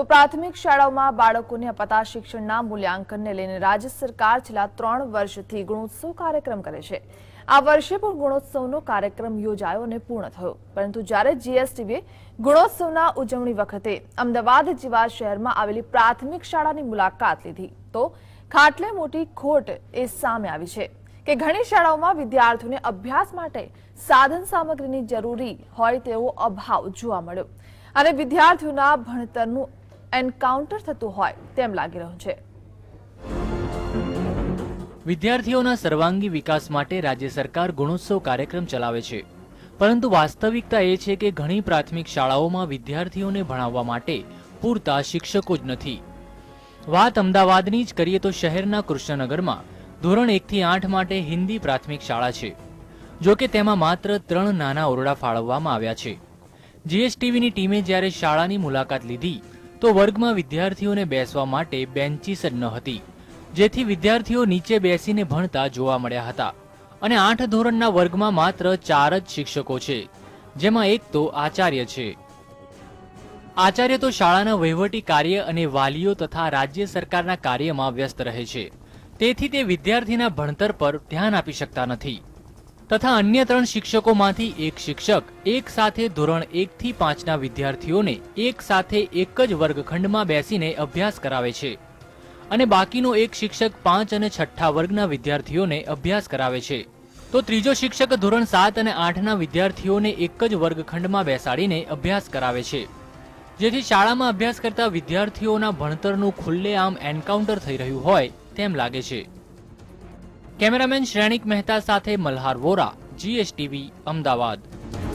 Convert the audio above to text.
તો પ્રાથમિક શાળાઓમાં બાળકોને અપાતા શિક્ષણના મૂલ્યાંકનને લઈને રાજ્ય સરકાર છેલ્લા ત્રણ વર્ષથી ગુણોત્સવ કાર્યક્રમ કરે છે. આ વર્ષે પણ ગુણોત્સવનો કાર્યક્રમ યોજાયો અને પૂર્ણ થયો. પરંતુ જ્યારે જીએસટીવીએ ગુણોત્સવના ઉજવણી વખતે અમદાવાદ જેવા શહેરમાં આવેલી પ્રાથમિક શાળાની મુલાકાત લીધી, તો ખાટલે મોટી ખોટ એ સામે આવી છે કે ઘણી શાળાઓમાં વિદ્યાર્થીઓને અભ્યાસ માટે સાધન સામગ્રીની જરૂરી હોય તેવો અભાવ જોવા મળ્યો. અને વિદ્યાર્થીઓના ભણતરનું એન્કાઉન્ટર થતું હોય તેમ લાગી રહ્યું છે. વિદ્યાર્થીઓના સર્વાંગી વિકાસ માટે રાજ્ય સરકાર ગુણોત્સવ કાર્યક્રમ ચલાવે છે. પરંતુ વાસ્તવિકતા એ છે કે ઘણી પ્રાથમિક શાળાઓમાં વિદ્યાર્થીઓને ભણાવવા માટે પૂરતા શિક્ષકો જ નથી. વાત અમદાવાદની જ કરીએ તો શહેરના કૃષ્ણનગરમાં ધોરણ એકથી આઠ માટે હિન્દી પ્રાથમિક શાળા છે, જો કે તેમાં માત્ર ત્રણ નાના ઓરડા ફાળવવામાં આવ્યા છે. જીએસટીવીની ટીમે જ્યારે શાળાની મુલાકાત લીધી તો વર્ગમાં વિદ્યાર્થીઓને બેસવા માટે બેન્ચીસ જ ન હતી. જેથી વિદ્યાર્થીઓ નીચે બેસીને ભણતા જોવા મળ્યા હતા. અને આઠ ધોરણના વર્ગમાં માત્ર ચાર જ શિક્ષકો છે, જેમાં એક તો આચાર્ય છે. આચાર્ય તો શાળાના વહીવટી કાર્ય અને વાલીઓ તથા રાજ્ય સરકારના કાર્યમાં વ્યસ્ત રહે છે. તેથી તે વિદ્યાર્થીના ભણતર પર ધ્યાન આપી શકતા નથી. તથા અન્ય ત્રણ શિક્ષકોમાંથી એક શિક્ષક, એક સાથે ધોરણ એક થી પાંચના વિદ્યાર્થીઓને એક સાથે એક જ વર્ગખંડમાં બેસીને અભ્યાસ કરાવે છે. અને બાકીનો એક શિક્ષક પાંચ અને છઠ્ઠા વર્ગના વિદ્યાર્થીઓને અભ્યાસ કરાવે છે. તો ત્રીજો શિક્ષક ધોરણ સાત અને આઠના વિદ્યાર્થીઓને એક જ વર્ગખંડમાં બેસાડીને અભ્યાસ કરાવે છે. જેથી શાળામાં અભ્યાસ કરતા વિદ્યાર્થીઓના ભણતરનું ખુલ્લેઆમ એન્કાઉન્ટર થઈ રહ્યું હોય તેમ લાગે છે. કેમેરામેન શ્રેણિક મહેતા સાથે મલ્હાર વોરા જીએસટીવી અમદાવાદ.